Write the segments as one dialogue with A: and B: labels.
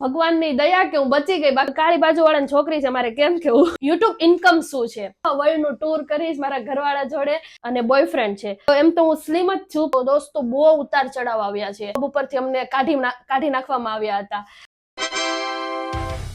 A: ભગવાનની દયા કે હું બચી ગઈ? બાકી કાળી બાજુ વાળાની છોકરી છે મારે, કેમ કેવું યુટ્યુબ ઇન્કમ શું છે? વર્લ્ડનું ટૂર કરીશ, મારા ઘરવાળા જોડે અને બોયફ્રેન્ડ છે. તો એમ તો હું સ્લિમ જ છું. દોસ્તો બહુ ઉતાર ચડાવ આવ્યા છે. ઉપરથી અમને કાઢી કાઢી નાખવામાં આવ્યા હતા.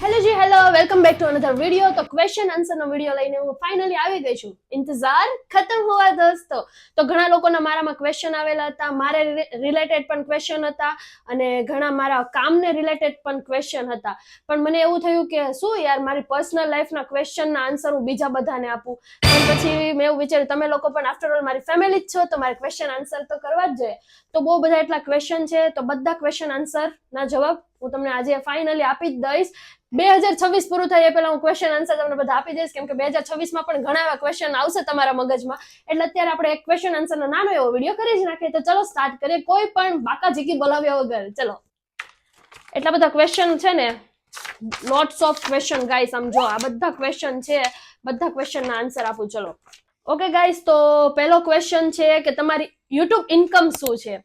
A: Hello ji hello welcome back to another video તો ક્વેશ્ચન આન્સર નો વીડિયો લઈને હું ફાઇનલી આવી ગઈ છું. ઇંતજાર ખતમ હોવા દોસ્તો. તો ઘણા લોકોના મારામાં ક્વેશ્ચન આવેલા હતા, મારે રિલેટેડ પણ ક્વેશ્ચન હતા અને ઘણા મારા કામને રિલેટેડ પણ ક્વેશ્ચન હતા. પણ મને એવું થયું કે શું યાર, મારી પર્સનલ લાઈફના ક્વેશ્ચનના આન્સર હું બીજા બધાને આપું. પણ પછી મેં એવું વિચાર્યું, તમે લોકો પણ આફ્ટર ઓલ મારી ફેમિલી જ છો, તો મારે ક્વેશ્ચન આન્સર તો કરવા જ જોઈએ. તો બહુ બધા એટલા ક્વેશ્ચન છે, તો બધા ક્વેશ્ચન આન્સરના જવાબ હું તમને આજે ફાઇનલી આપી જ દઈશ. બે હજાર છવ્વીસ પૂરું થાય એ પહેલા હું ક્વેશ્ચન આન્સર તમને બધા આપી દઈશ. કેમ કે બે હજાર છવ્વીસમાં પણ ઘણા એવા ક્વેશ્ચન આવશે તમારા મગજમાં. એટલે અત્યારે આપણે એક ક્વેશ્ચન આન્સરનો નાનો એવો વીડિયો કરી જ નાખીએ. તો ચલો સ્ટાર્ટ કરીએ. કોઈ પણ બાકા જીકી બોલાવ્યા વગર. ચલો. એટલા બધા ક્વેશ્ચન છે ને. લોટ્સ ઓફ ક્વેશ્ચન ગાઈસ સમજો આ બધા ક્વેશ્ચન છે. બધા ક્વેશ્ચનના આન્સર આપું. ચલો. ઓકે ગાઈસ તો પહેલો ક્વેશ્ચન છે કે તમારી યુટ્યુબ ઇન્કમ શું છે?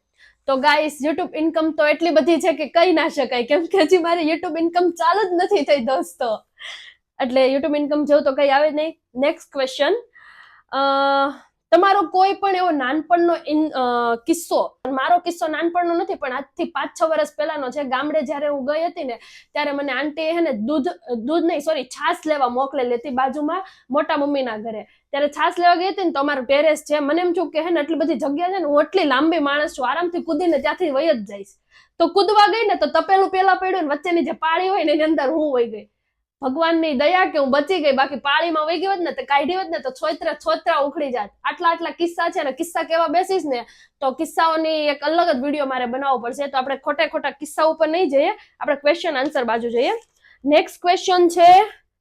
A: તો ગાઈસ યુટ્યુબ ઇન્કમ તો એટલી બધી છે કે કહી ના શકાય, કેમ કે હજી મારે યુટ્યુબ ઇન્કમ ચાલુ જ નથી થઈ દોસ્તો. એટલે યુટ્યુબ ઇન્કમ જેવું તો કઈ આવે નહીં. નેક્સ્ટ ક્વેશ્ચન તમારો કોઈ પણ એવો નાનપણનો કિસ્સો, મારો કિસ્સો નાનપણનો નથી, પણ આજથી પાંચ છ વર્ષ પહેલાનો છે, ગામડે જ્યારે હું ગઈ હતી ને, ત્યારે મને આંટી હે ને દૂધ દૂધ નહીં સોરી છાશ લેવા મોકલેલી હતી બાજુમાં મોટા મમ્મીના ઘરે. ત્યારે છાશ લેવા ગઈ હતી ને તો અમારું ટેરેસ છે, મને એમ છું કે હે ને એટલી બધી જગ્યા છે ને, હું એટલી લાંબી માણસ છું, આરામથી કૂદીને ત્યાંથી વહી જ જઈશ. તો કૂદવા ગઈ ને તો તપેલું પેલા પડ્યું ને વચ્ચેની જે પાળી હોય ને એની અંદર હું વહી ગઈ. ભગવાનની દયા કે હું બચી ગઈ, બાકી પાળીમાં વહી ગઈ હોત ને તો કાઢી હોત ને તો છોતરા છોતરા ઉખડી જાત. આટલા આટલા કિસ્સા છે ને કિસ્સા કેવા બેસીશ ને, તો કિસ્સાઓની એક અલગ જ વીડિયો મારે બનાવવો પડશે. તો આપણે ખોટે ખોટા કિસ્સા ઉપર નહીં જઈએ, આપણે ક્વેશ્ચન આન્સર બાજુ જઈએ. નેક્સ્ટ ક્વેશ્ચન છે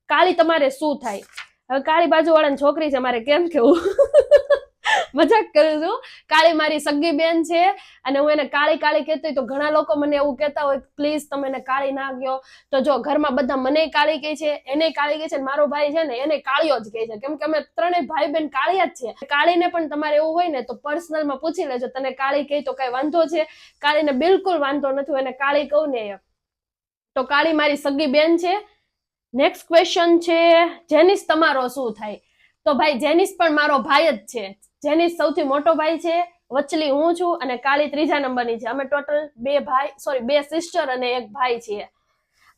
A: કાળી તમારે શું થાય? હવે કાળી બાજુ વાળાની છોકરી છે, મારે કેમ કેવું? મજાક કરું છું. કાળી મારી સગી બેન છે અને હું એને કાળી કાળી કહેતી તો ઘણા લોકો મને એવું કહેતા હોય પ્લીઝ તમે એને કાળી ના કહો. તો જો ઘરમાં બધા મને કાળી કહે છે, એને કાળી કહે છે મારો ભાઈ છે ને એને કાળીઓ જ કહે છે. કેમ કે અમે ત્રણેય ભાઈ બેન કાળિયા જ છે. કાળીને પણ તમારે એવું હોય ને તો પર્સનલમાં પૂછી લેજો, તને કાળી કહી તો કઈ વાંધો છે? કાળીને બિલકુલ વાંધો નથી એને કાળી કહું ને. તો કાળી મારી સગી બેન છે. નેક્સ્ટ ક્વેશ્ચન છે, જેનિસ તમારો શું થાય? તો ભાઈ, જેનિસ પણ મારો ભાઈ જ છે. જેનિસ સૌથી મોટો ભાઈ છે, વચલી હું છું અને કાળી ત્રીજા નંબરની છે. અમે ટોટલ બે ભાઈ સોરી બે સિસ્ટર અને એક ભાઈ છીએ.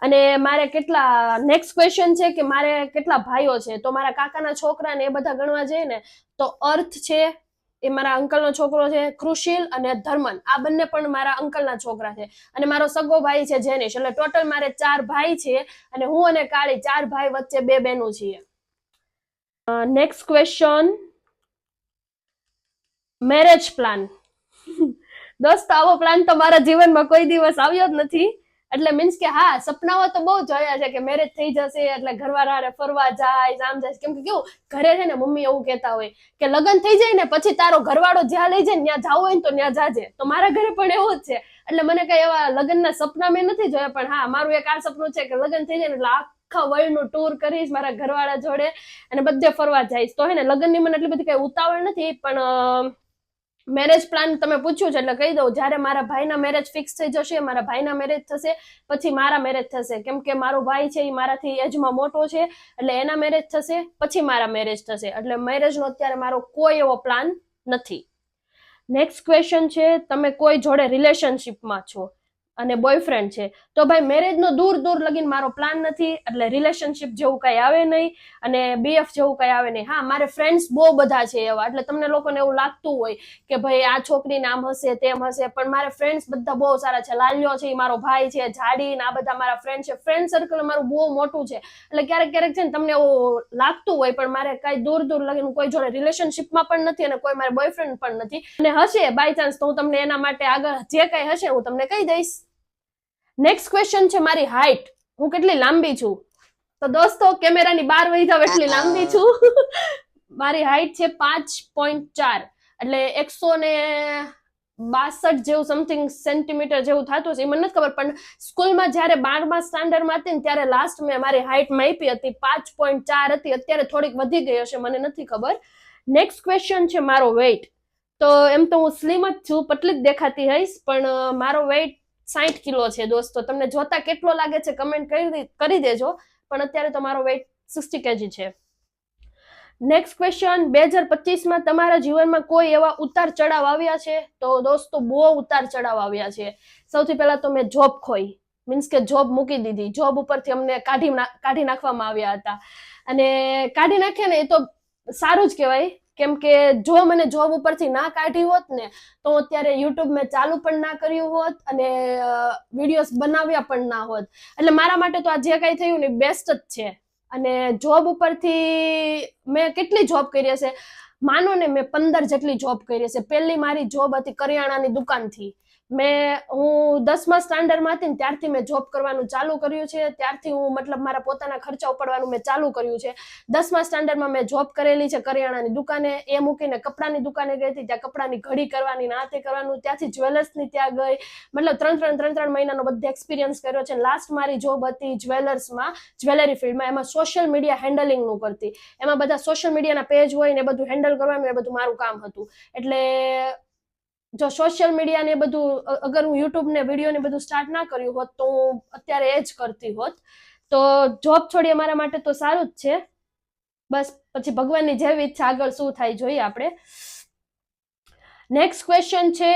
A: અને મારે કેટલા નેક્સ્ટ ક્વેશ્ચન છે કે મારે કેટલા ભાઈઓ છે? તો મારા કાકાના છોકરા ને એ બધા ગણવા જઈએ ને, તો અર્થ છે એ મારા અંકલનો છોકરો છે કૃશિલ અને ધર્મન. આ બંને પણ મારા અંકલના છોકરા છે. અને મારો સગો ભાઈ છે જેનિશ. એટલે ટોટલ મારે ચાર ભાઈ છે અને હું અને કાળી ચાર ભાઈ વચ્ચે બે બહેનો છીએ. નેક્સ્ટ ક્વેશ્ચન મેરેજ પ્લાન દોસ્તો, આવો પ્લાન તો મારા જીવનમાં કોઈ દિવસ આવ્યો જ નથી. એટલે મીન્સ કે હા, સપનાઓ તો બહુ જોયા છે કે મેરેજ થઈ જશે, એટલે ઘરવાળાને ફરવા જાય આમ જાય કેમ કે કેવું, ઘરે છે ને મમ્મી એવું કહેતા હોય કે લગ્ન થઈ જાય ને પછી તારો ઘરવાળો જ્યાં લઈ જાય ત્યાં જવું હોય ને તો ત્યાં જાજે. તો મારા ઘરે પણ એવું જ છે. એટલે મને કઈ એવા લગ્નના સપના મેં નથી જોયા, પણ હા, મારું એક આ સપનું છે કે લગ્ન થઈ જાય એટલે આખા વર્લ્ડનું ટૂર કરીશ મારા ઘરવાળા જોડે અને બધે ફરવા જઈશ. તો હે ને, લગ્નની મને એટલી બધી કઈ ઉતાવળ નથી, પણ મેરેજ પ્લાન તમે પૂછ્યું છે એટલે કહી દઉં, જ્યારે મારા ભાઈના મેરેજ ફિક્સ થઈ જશે, મારા ભાઈના મેરેજ થશે, પછી મારા મેરેજ થશે. કેમ કે મારો ભાઈ છે એ મારાથી એજમાં મોટો છે, એટલે એના મેરેજ થશે, પછી મારા મેરેજ થશે. એટલે મેરેજનો અત્યારે મારો કોઈ એવો પ્લાન નથી. નેક્સ્ટ ક્વેશ્ચન છે, તમે કોઈ જોડે રિલેશનશિપમાં છો? અને બોયફ્રેન્ડ છે. તો ભાઈ મેરેજનો દૂર દૂર લગીન મારો પ્લાન નથી, એટલે રિલેશનશિપ જેવું કઈ આવે નહીં અને બીએફ જેવું કઈ આવે નહીં. હા, મારે ફ્રેન્ડ્સ બહુ બધા છે એવા, એટલે તમને લોકોને એવું લાગતું હોય કે ભાઈ આ છોકરી નામ હશે, તેમ હશે, પણ મારે ફ્રેન્ડ્સ બધા બહુ સારા છે. લાલ્યો છે એ મારો ભાઈ છે, જાડી આ બધા મારા ફ્રેન્ડ છે. ફ્રેન્ડ સર્કલ મારું બહુ મોટું છે. એટલે ક્યારેક ક્યારેક છે ને તમને એવું લાગતું હોય, પણ મારે કઈ દૂર દૂર લગીને કોઈ જોડે રિલેશનશિપમાં પણ નથી અને કોઈ મારે બોયફ્રેન્ડ પણ નથી. અને હશે બાય ચાન્સ તો હું તમને એના માટે આગળ જે કઈ હશે હું તમને કહી દઈશ. નેક્સ્ટ ક્વેશ્ચન છે મારી હાઈટ હું કેટલી લાંબી છું? તો દોસ્તો કેમેરાની બહાર વહી જાવ એટલી લાંબી છું. મારી હાઈટ છે પાંચ પોઈન્ટ ચાર. એટલે એકસો ને બાસઠ જેવું સમથિંગ સેન્ટીમીટર જેવું થતું છે. એ મને નથી ખબર પણ સ્કૂલમાં જ્યારે બારમા સ્ટાન્ડર્ડમાં હતી ને ત્યારે લાસ્ટ મેં મારી હાઈટ માપી હતી. પાંચ પોઈન્ટ ચાર હતી. અત્યારે થોડીક વધી ગઈ હશે મને નથી ખબર. નેક્સ્ટ ક્વેશ્ચન છે મારો વેઇટ તો એમ તો હું સ્લિમ જ છું પતલી જ દેખાતી હઈશ પણ મારો વેઇટ સાઠ કિલો છે દોસ્તો, તમને જોતા કેટલો લાગે છે કમેન્ટ કરી દેજો, પણ અત્યારે તમારો વેઇટ સિક્સટી કેજી છે. નેક્સ્ટ ક્વેશ્ચન બે હજાર પચીસમાં તમારા જીવનમાં કોઈ એવા ઉતાર ચડાવ આવ્યા છે? તો દોસ્તો, બહુ ઉતાર ચડાવ આવ્યા છે. સૌથી પહેલા તો મેં જોબ ખોઈ મીન્સ કે જોબ મૂકી દીધી. જોબ ઉપરથી અમને કાઢી કાઢી નાખવામાં આવ્યા હતા. અને કાઢી નાખ્યા ને એ તો સારું જ કહેવાય કેમ કે જો મને જોબ ઉપરથી ના કાઢી હોત ને, તો અત્યારે યુટ્યુબ મેં ચાલુ પણ ના કર્યું હોત અને વિડીયોઝ બનાવ્યા પણ ના હોત. એટલે મારા માટે તો આ જે કાંઈ થયું ને બેસ્ટ જ છે. અને જોબ ઉપરથી મેં કેટલી જોબ કરી હશે? માનો ને મેં પંદર જેટલી જોબ કરી હશે. પહેલી મારી જોબ હતી કરિયાણાની દુકાનથી. મેં, હું દસમા સ્ટાન્ડર્ડમાં હતી ને ત્યારથી મેં જોબ કરવાનું ચાલુ કર્યું છે. ત્યારથી હું મતલબ મારા પોતાના ખર્ચા ઉપાડવાનું મેં ચાલુ કર્યું છે. દસમા સ્ટાન્ડર્ડમાં મેં જોબ કરેલી છે કરિયાણાની દુકાને. એ મૂકીને કપડાની દુકાને ગઈ હતી. ત્યાં કપડાની ઘડી કરવાની, નાતે કરવાનું. ત્યાંથી જ્વેલર્સની ત્યાં ગઈ. મતલબ ત્રણ ત્રણ ત્રણ ત્રણ મહિનાનો બધો એક્સપિરિયન્સ કર્યો છે. લાસ્ટ મારી જોબ હતી જ્વેલર્સમાં, જ્વેલરી ફિલ્ડમાં એમાં સોશિયલ મીડિયા હેન્ડલિંગનું કરતી. એમાં બધા સોશિયલ મીડિયાના પેજ હોય ને બધું હેન્ડલ કરવાનું એ બધું મારું કામ હતું. એટલે જો સોશિયલ મીડિયા ને બધું અગર હું યુટ્યુબ ને વીડિયો ને બધું સ્ટાર્ટ ના કર્યું હોત, તો હું અત્યારે એ જ કરતી હોત. તો જોબ છોડી અમારા માટે તો સારું જ છે. બસ, પછી ભગવાનની જેવી ઈચ્છા આગળ શું થાય જોઈએ આપણે. નેક્સ્ટ ક્વેશ્ચન છે,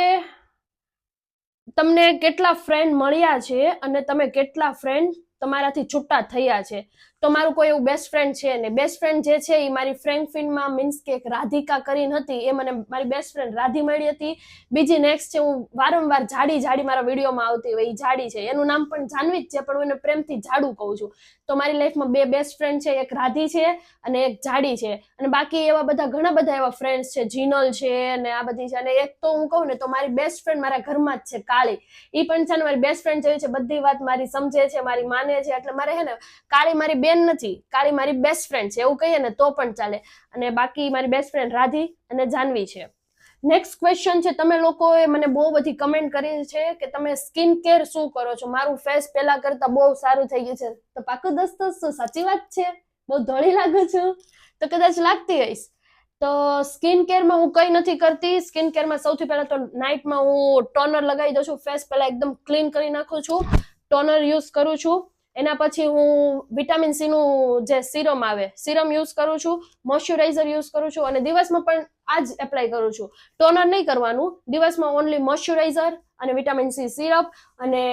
A: તમને કેટલા ફ્રેન્ડ મળ્યા છે અને તમે કેટલા ફ્રેન્ડ તમારાથી છૂટા થયા છે? તો મારું કોઈ એવું બેસ્ટ ફ્રેન્ડ છે ને બેસ્ટ ફ્રેન્ડ જે છે એ મારી ફ્રેન્કફિનમાં મીન્સ કે એક રાધિકા કરીને હતી. એ મને મારી બેસ્ટ ફ્રેન્ડ રાધી મળી હતી. બીજી નેક્સ્ટ છે હું વારંવાર જાડી જાડી મારા વિડીયોમાં આવતી હોય એ જાડી છે. એનું નામ પણ જાનવી જ છે, પણ હું એને પ્રેમથી જાડું કહું છું. તો મારી લાઈફમાં બે બેસ્ટ ફ્રેન્ડ છે, એક રાધી છે અને એક જાડી છે. અને બાકી એવા બધા ઘણા બધા એવા ફ્રેન્ડ્સ છે, જીનલ છે અને આ બધી છે. અને એક તો હું કહું ને તો મારી બેસ્ટ ફ્રેન્ડ મારા ઘરમાં જ છે, કાળી. એ પણ છે ને મારી બેસ્ટ ફ્રેન્ડ જેવી છે. બધી વાત મારી સમજે છે, મારી માને છે. એટલે મારે હે ને કાળી મારી બેન નથી. કાળી મારી બેસ્ટ ફ્રેન્ડ છે, એવું કહીએ ને તો પણ ચાલે. અને બાકી મારી બેસ્ટ ફ્રેન્ડ રાધી અને જાનવી છે. નેક્સ્ટ ક્વેશ્ચન છે, તમે લોકોએ મને બહુ બધી કમેન્ટ કરી છે કે તમે સ્કિન કેર શું કરો છો? મારું ફેસ પહેલા કરતા બહુ સારું થઈ ગયું છે. તો પાકું દોસ્તો, શું સાચી વાત છે? બહુ ધોળી લાગુ છું? તો કદાચ લાગતી હઈશ. તો સ્કિન કેરમાં હું કંઈ નથી કરતી. સ્કિન કેરમાં સૌથી પહેલાં તો નાઇટમાં હું ટોનર લગાવી દઉં છું. ફેસ પહેલાં એકદમ ક્લીન કરી નાખું છું. ટોનર યુઝ કરું છું. એના પછી હું વિટામિન સી નું જે સિરમ આવે, સિરમ યુઝ કરું છું મોઇશ્ચરાઇઝર યુઝ કરું છું અને દિવસમાં પણ આ જ એપ્લાય કરું છું. ટોનર નહીં કરવાનું, દિવસમાં ઓનલી મોઇશ્ચરાઇઝર અને વિટામિન સી સિરપ અને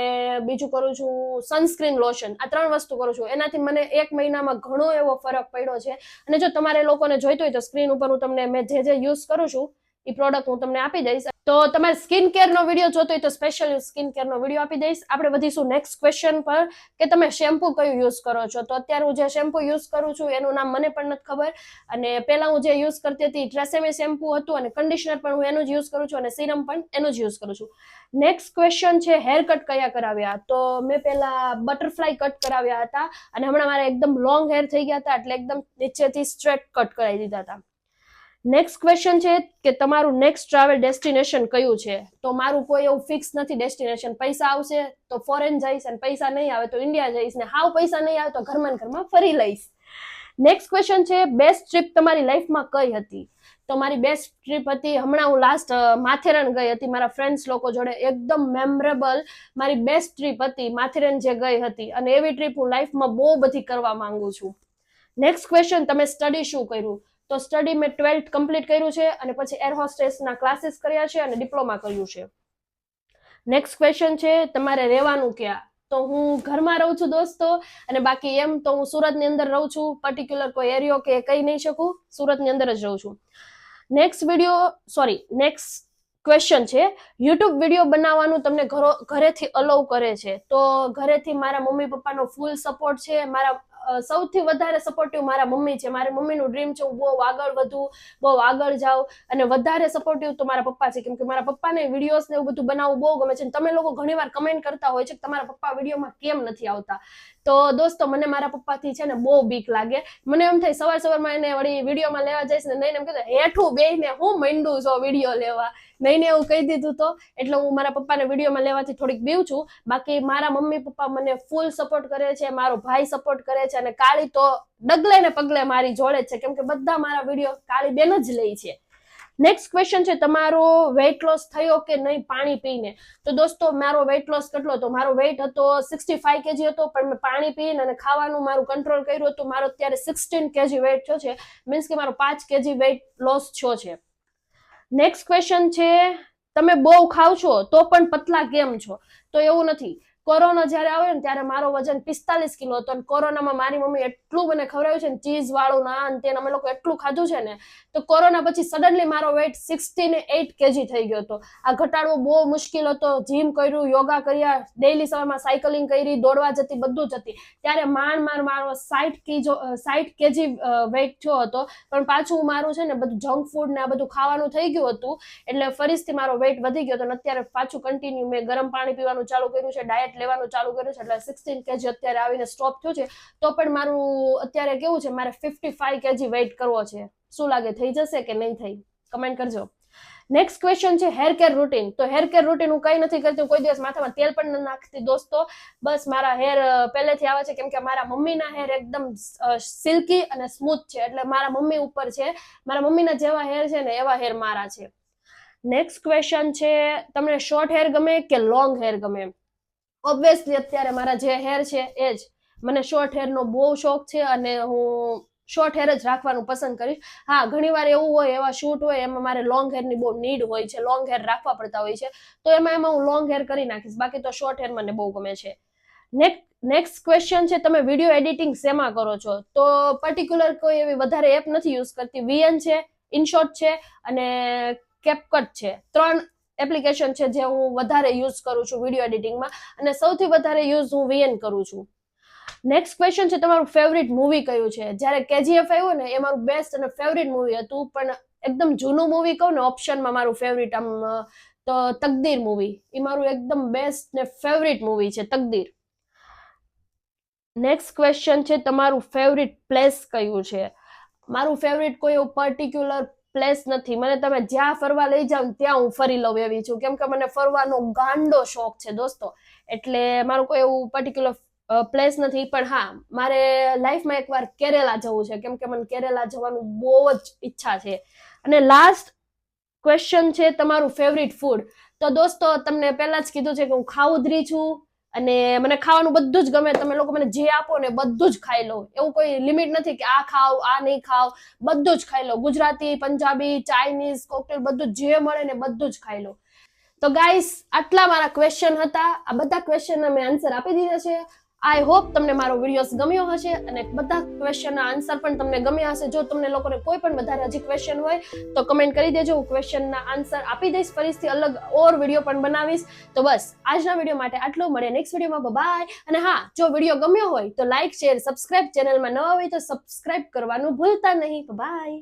A: બીજું કરું છું સનસ્ક્રીન લોશન આ ત્રણ વસ્તુ કરું છું. એનાથી મને એક મહિનામાં ઘણો એવો ફરક પડ્યો છે. અને જો તમારે લોકોને જોઈતું હોય તો સ્ક્રીન ઉપર હું તમને મેં જે જે યુઝ કરું છું એ પ્રોડક્ટ હું તમને આપી દઈશ. તો તમારે સ્કિન કેરનો વીડિયો જોતો હોય તો સ્પેશિયલ સ્કિન કેરનો વીડિયો આપી દઈશ. આપણે વધીશું નેક્સ્ટ ક્વેશ્ચન પર કે તમે શેમ્પુ કયું યુઝ કરો છો? તો અત્યારે હું જે શેમ્પુ યુઝ કરું છું, એનું નામ મને પણ નથી ખબર. અને પહેલા હું જે યુઝ કરતી હતી ટ્રેસેમી શેમ્પુ હતું અને કન્ડિશનર પણ હું એનું જ યુઝ કરું છું અને સિરમ પણ એનું જ યુઝ કરું છું. નેક્સ્ટ ક્વેશ્ચન છે હેર કટ કયા કરાવ્યા? તો મેં પહેલા બટરફ્લાય કટ કરાવ્યા હતા અને હમણાં મારા એકદમ લોંગ હેર થઈ ગયા હતા એટલે એકદમ નીચેથી સ્ટ્રેટ કટ કરાવી દીધા હતા. નેક્સ્ટ ક્વેશ્ચન છે કે તમારું નેક્સ્ટ ટ્રાવેલ ડેસ્ટિનેશન કયું છે? તો મારું કોઈ એવું ફિક્સ નથી ડેસ્ટિનેશન પૈસા આવશે તો ફોરેન જઈશ અને પૈસા નહીં આવે તો ઇન્ડિયા જઈશ ને હાવ પૈસા નહીં આવે તો ઘરમાં ઘરમાં ફરી લઈશ. નેક્સ્ટ ક્વેશ્ચન છે બેસ્ટ ટ્રીપ તમારી લાઈફમાં કઈ હતી? તો મારી બેસ્ટ ટ્રીપ હતી, હમણાં હું લાસ્ટ માથેરન ગઈ હતી. મારા ફ્રેન્ડ્સ લોકો જોડે એકદમ મેમરેબલ મારી બેસ્ટ ટ્રીપ હતી, માથેરન જે ગઈ હતી. અને એવી ટ્રીપ હું લાઈફમાં બહુ બધી કરવા માંગુ છું. નેક્સ્ટ ક્વેશ્ચન તમે સ્ટડી શું કર્યું? તો સ્ટડી મેં ટ્વેલ્થ કમ્પ્લીટ કર્યું છે અને પછી એર હોસ્ટેસના ક્લાસીસ કર્યા છે અને ડિપ્લોમા કર્યું છે. નેક્સ્ટ ક્વેશ્ચન છે, તમારે રહેવાનું ક્યાં? તો હું ઘરમાં રહું છું દોસ્તો, અને બાકી એમ તો હું સુરતની અંદર રહું છું પર્ટિક્યુલર કોઈ એરિયો કે કહી નહીં શકું, સુરતની અંદર જ રહું છું. Next video sorry next question છે યુટ્યુબ વીડિયો બનાવવાનું તમને ઘરો, ઘરેથી અલાઉ કરે છે. તો ઘરેથી મારા મમ્મી પપ્પાનો ફૂલ સપોર્ટ છે, મારા સૌથી વધારે સપોર્ટિવ મારા મમ્મી છે. મારી મમ્મીનું ડ્રીમ છે, હું બહુ આગળ વધું, બહુ આગળ જાઉં અને વધારે સપોર્ટિવ તો મારા પપ્પા છે. કેમ કે મારા પપ્પાને વિડીયોઝ ને એવું બધું બનાવવું બહુ ગમે છે તમે લોકો ઘણીવાર કમેન્ટ કરતા હોય છે કે તમારા પપ્પા વિડીયોમાં કેમ નથી આવતા. તો દોસ્તો, મને મારા પપ્પાથી છે ને બહુ બીક લાગે. મને એમ થાય સવાર સવારમાં એને વળી વિડીયોમાં લેવા જઈશ ને નહીં એમ કીધું હેઠું બેહીને હું મંડું છું વીડિયો લેવા? નહીં એવું કહી દીધું તો, એટલે હું મારા પપ્પાને વિડીયોમાં લેવાથી થોડીક બીવ છું. બાકી મારા મમ્મી પપ્પા મને ફૂલ સપોર્ટ કરે છે, મારો ભાઈ સપોર્ટ કરે છે અને કાળી તો ડગલે ને પગલે મારી જોડે છે. કેમ કે બધા મારા વીડિયો કાળી બેન જ લે છે. નેક્સ્ટ ક્વેશ્ચન છે, તમારો વેઇટ લોસ થયો કે નહીં પાણી પીને? તો દોસ્તો, મારો વેઇટ લોસ કેટલો હતો? મારો વેઇટ હતો સિક્સટી ફાઈવ કેજી હતો, પણ મેં પાણી પીને અને ખાવાનું મારું કંટ્રોલ કર્યું હતું. મારો અત્યારે સિક્સટીન કેજી વેઇટ થયો છે. મીન્સ કે મારો પાંચ કેજી વેઇટ લોસ થયો છે. નેક્સ્ટ ક્વેશ્ચન છે, તમે બહુ ખાવ છો તો પણ પતલા કેમ છો? તો એવું નથી. કોરોના જ્યારે આવ્યો ને ત્યારે મારો વજન પિસ્તાલીસ કિલો હતો અને કોરોનામાં મારી મમ્મી એટલું મને ખવડાવ્યું છે ને ચીઝ વાળું ના અને તેને અમે લોકો એટલું ખાધું છે ને, તો કોરોના પછી સડનલી મારો વેઇટ સિક્સટી ને એઇટ કેજી થઈ ગયો હતો. આ ઘટાડવો બહુ મુશ્કેલ હતો. જીમ કર્યું યોગા કર્યા ડેઈલી સવારમાં સાયકલિંગ કરી, દોડવા જતી, બધું જતી ત્યારે માંડ માંડ મારો સાઠ કિજો સાઠ કેજી વેઇટ થયો હતો. પણ પાછું મારું છે ને બધું જંક ફૂડ ને આ બધું ખાવાનું થઈ ગયું હતું. એટલે ફરીથી મારો વેઇટ વધી ગયો હતો અને અત્યારે પાછું કન્ટિન્યુ મેં ગરમ પાણી પીવાનું ચાલુ કર્યું છે ડાયટ લેવાનું ચાલુ કર્યું છે, એટલે સિક્સટીન કેજી અત્યારે આવીને સ્ટોપ થયું છે. તો પણ મારું અત્યારે કેવું છે, મારે ફિફ્ટી ફાઈવ કેજી વેઇટ કરવો છે. શું લાગે, થઈ જશે કે નહીં થઈ? કમેન્ટ કરજો. નેક્સ્ટ ક્વેશ્ચન છે હેર કેર રૂટીન તો હેર કેર રૂટીન હું કઈ નથી કરતી કોઈ દિવસ માથામાં તેલ પણ ન નાખતી દોસ્તો. બસ મારા હેર પહેલેથી આવે છે, કેમ કે મારા મમ્મીના હેર એકદમ સિલ્કી અને સ્મૂથ છે. એટલે મારા મમ્મી ઉપર છે, મારા મમ્મીના જેવા હેર છે ને એવા હેર મારા છે. નેક્સ્ટ ક્વેશ્ચન છે, તમને શોર્ટ હેર ગમે કે લોંગ હેર ગમે? ઓબ્વિયસલી અત્યારે મારા જે હેર છે, એ જ. મને શોર્ટ હેરનો બહુ શોખ છે અને હું શોર્ટ હેર જ રાખવાનું પસંદ કરીશ. હા ઘણીવાર એવું હોય, એવા શૂટ હોય, એમાં મારે લોંગ હેરની બહુ નીડ હોય છે. લોંગ હેર રાખવા પડતા હોય છે. તો એમાં એમાં હું લોંગ હેર કરી નાખીશ. બાકી તો શોર્ટ હેર મને બહુ ગમે છે. નેક્સ્ટ ક્વેશ્ચન છે, તમે વીડિયો એડિટિંગ શેમાં કરો છો? તો પર્ટિક્યુલર કોઈ એવી વધારે એપ નથી યુઝ કરતી. વીએન છે ઇનશોટ છે અને કેપકટ છે. ત્રણ એપ્લિકેશન છે જે હું વધારે યુઝ કરું છું વીડિયો એડિટિંગમાં અને સૌથી વધારે યુઝ હું વીએન કરું છું. નેક્સ્ટ ક્વેશ્ચન છે, તમારું ફેવરિટ મૂવી કયું છે? જ્યારે કેજીએફ આવ્યું ને, એ મારું બેસ્ટ અને ફેવરિટ મૂવી હતું, પણ એકદમ જૂનું મૂવી કહું ને ઓપ્શનમાં મારું ફેવરિટ આમ તો તકદીર મૂવી એ મારું એકદમ બેસ્ટ ને ફેવરિટ મૂવી છે, તકદીર. નેક્સ્ટ ક્વેશ્ચન છે, તમારું ફેવરિટ પ્લેસ કયું છે? મારું ફેવરિટ કોઈ એવું પર્ટિક્યુલર પ્લેસ નથી. મને તમે જ્યાં ફરવા લઈ જાઓ ત્યાં હું ફરી લઉં એવી છું. કેમ કે મને ફરવાનો ગાંડો શોખ છે દોસ્તો. એટલે મારું કોઈ એવું પર્ટિક્યુલર પ્લેસ નથી. પણ હા, મારે લાઈફમાં એકવાર કેરેલા જવું છે. કેમ કે મને કેરેલા જવાનું બહુ જ ઈચ્છા છે. અને લાસ્ટ ક્વેશ્ચન છે તમારું ફેવરિટ ફૂડ તો દોસ્તો, તમને પહેલા જ કીધું છે કે હું ખાઉધરી છું. અને મને ખાવાનું બધું જ ગમે. તમે લોકો મને જે આપો ને બધું જ ખાઈ લો. એવું કોઈ લિમિટ નથી કે આ ખાવ, આ નહીં ખાવ. બધું જ ખાઈ લો. ગુજરાતી, પંજાબી ચાઇનીઝ કોકટેલ બધું જે મળે ને બધું જ ખાઈ લો. તો ગાઈસ આટલા મારા ક્વેશ્ચન હતા. આ બધા ક્વેશ્ચનના મેં આન્સર આપી દીધા છે. આઈ હોપ તમને મારો વિડીયોઝ ગમ્યો હશે અને બધા ક્વેશ્ચનના આન્સર પણ તમને ગમ્યા હશે. જો તમને લોકોને કોઈ પણ વધારે હજી ક્વેશ્ચન હોય, તો કમેન્ટ કરી દેજો. હું ક્વેશ્ચનના આન્સર આપી દઈશ ફરીથી. અલગ ઓર વીડિયો પણ બનાવીશ. તો બસ, આજના વીડિયો માટે આટલું. મળે નેક્સ્ટ વિડીયોમાં બાય અને હા, જો વીડિયો ગમ્યો હોય, તો લાઇક શેર સબસ્ક્રાઇબ ચેનલમાં નવા હોય તો સબસ્ક્રાઇબ કરવાનું ભૂલતા નહીં. બાય